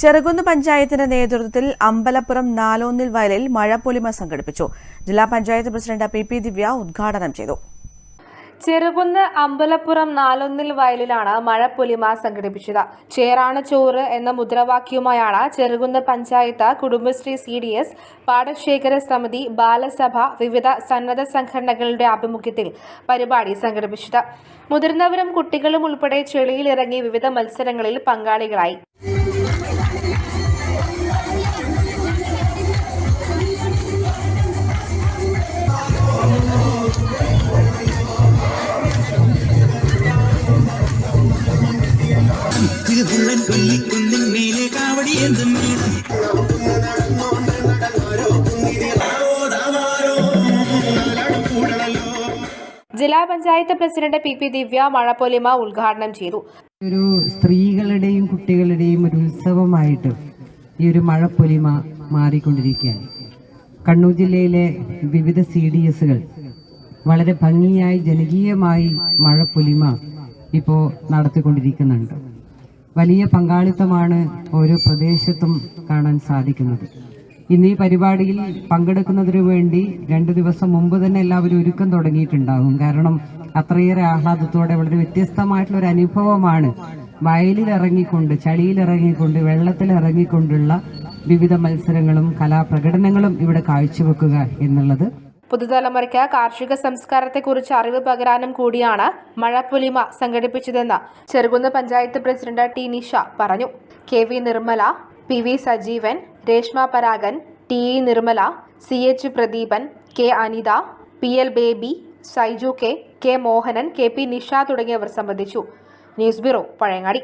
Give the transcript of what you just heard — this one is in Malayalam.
ചെറുകുന്ന് പഞ്ചായത്തിന്റെ നേതൃത്വത്തിൽ അമ്പലപ്പുറം നാലോന്നിൽ വയലിൽ മഴ പൊലിമ സംഘടിപ്പിച്ചു. ജില്ലാ panchayat president P P Divya ഉദ്ഘാടനം ചെയ്തു. ചെറുകുന്ന് അമ്പലപ്പുറം നാലൊന്നിൽ വയലിലാണ് മഴ പൊലിമ സംഘടിപ്പിച്ചത്. ചേറാണ് ചോറ് എന്ന മുദ്രാവാക്യവുമായാണ് Cherukunnu panchayat Kudumbashree C D S പാടശേഖര സമിതി ബാലസഭ വിവിധ സന്നദ്ധ സംഘടനകളുടെ ആഭിമുഖ്യത്തിൽ പരിപാടി സംഘടിപ്പിച്ചത്. മുതിർന്നവരും കുട്ടികളും ഉൾപ്പെടെ ചെളിയിലിറങ്ങി വിവിധ മത്സരങ്ങളിൽ പങ്കാളികളായി. കൊല്ലിക്കുന്നിൻ മേലെ ജില്ലാ panchayat president P P Divya മഴപ്പൊലിമ ഉദ്ഘാടനം ചെയ്തു. ഒരു സ്ത്രീകളുടെയും കുട്ടികളുടെയും ഒരു ഉത്സവമായിട്ട് ഈ ഒരു മഴപ്പൊലിമ മാറിക്കൊണ്ടിരിക്കുകയാണ്. കണ്ണൂർ ജില്ലയിലെ വിവിധ സി ഡി എസുകൾ വളരെ ഭംഗിയായി ജനകീയമായി മഴപ്പൊലിമ ഇപ്പോൾ നടത്തിക്കൊണ്ടിരിക്കുന്നുണ്ട്. വലിയ പങ്കാളിത്തമാണ് ഓരോ പ്രദേശത്തും കാണാൻ സാധിക്കുന്നത്. ഇന്ന് ഈ പരിപാടിയിൽ പങ്കെടുക്കുന്നതിനു വേണ്ടി രണ്ട് ദിവസം മുമ്പ് തന്നെ എല്ലാവരും ഒരുക്കം തുടങ്ങിയിട്ടുണ്ടാകും. കാരണം അത്രയേറെ ആഹ്ലാദത്തോടെ വളരെ വ്യത്യസ്തമായിട്ടുള്ള ഒരു അനുഭവമാണ് ഇറങ്ങിക്കൊണ്ട് വെള്ളത്തിൽ ഇറങ്ങിക്കൊണ്ടുള്ള വിവിധ മത്സരങ്ങളും കലാപ്രകടനങ്ങളും ഇവിടെ കാഴ്ചവെക്കുക എന്നുള്ളത്. പുതുതലമുറയ്ക്ക് കാർഷിക സംസ്കാരത്തെക്കുറിച്ച് അറിവ് പകരാനും കൂടിയാണ് മഴപ്പൊലിമ സംഘടിപ്പിച്ചതെന്ന് ചെറുകുന്ന് പഞ്ചായത്ത് പ്രസിഡന്റ് ടി നിഷ പറഞ്ഞു. K V Nirmala P V Sajeevan Reshma Paragan T E Nirmala C H Pradeepan K Anitha P L Baby Saiju K K Mohanan K P Nisha തുടങ്ങിയവർ സംബന്ധിച്ചു. News bureau Pazhayangadi.